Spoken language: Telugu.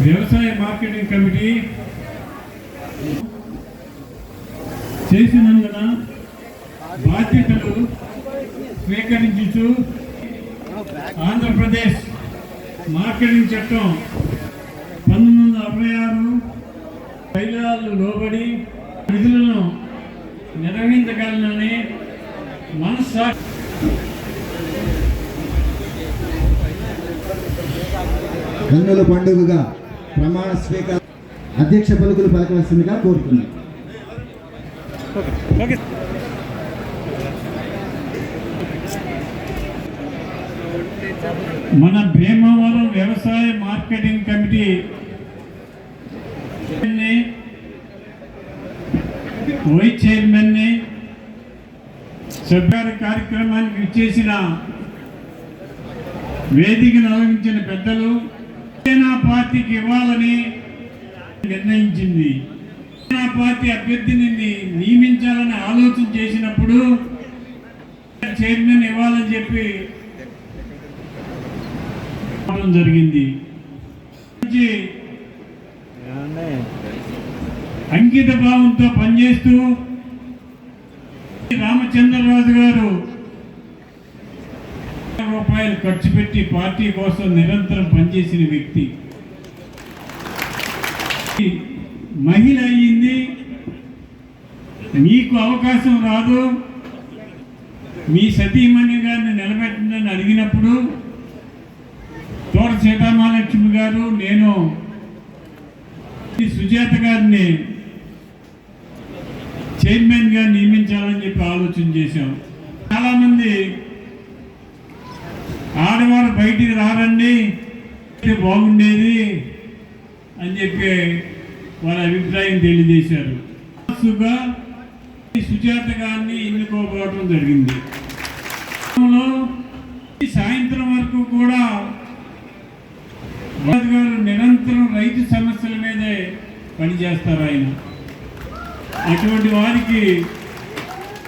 వ్యవసాయ మార్కెటింగ్ కమిటీ చేసినందున బాధ్యతలు స్వీకరించు ఆంధ్రప్రదేశ్ మార్కెటింగ్ చట్టం పంతొమ్మిది వందల అరవై ఆరు పైలాలు లోబడి విధులను నిర్వహించగలనని మనస్సా కన్నుల పండుగగా ప్రమాణ స్వీకార అధ్యక్ష పలుకులు పలకవలసిందిగా కోరుతున్నాను. మన భీమవరం వ్యవసాయ మార్కెటింగ్ కమిటీ వైస్ చైర్మన్ని సభ్యుల కార్యక్రమానికి విచ్చేసిన వేదికను అలంకించిన పెద్దలు పార్టీకి ఇవ్వాలని నిర్ణయించింది. జనసేన పార్టీ అభ్యర్థిని నియమించాలని ఆలోచన చేసినప్పుడు చైర్మన్ ఇవ్వాలని చెప్పి జరిగింది. అంకిత భావంతో పనిచేస్తూ రామచంద్రరాజు గారు ఖర్చు పెట్టి పార్టీ కోసం నిరంతరం పనిచేసిన వ్యక్తి. మహిళ అయ్యింది. మీకు అవకాశం రాదు. మీ సతీమణి గారిని నిలబెట్టిందని అడిగినప్పుడు తోట సీతామహాలక్ష్మి గారు నేను సుజాత గారిని చైర్మన్గా నియమించాలని చెప్పి ఆలోచన చేశాం. చాలామంది ఆడవారు బయటికి రారండి బాగుండేది అని చెప్పి వాళ్ళ అభిప్రాయం తెలియజేశారు. ఈ సుజాత గారిని ఎన్నుకోబోవడం జరిగింది. ఈ సాయంత్రం వరకు కూడా గారు నిరంతరం రైతు సమస్యల మీదే పనిచేస్తారు ఆయన. అటువంటి వారికి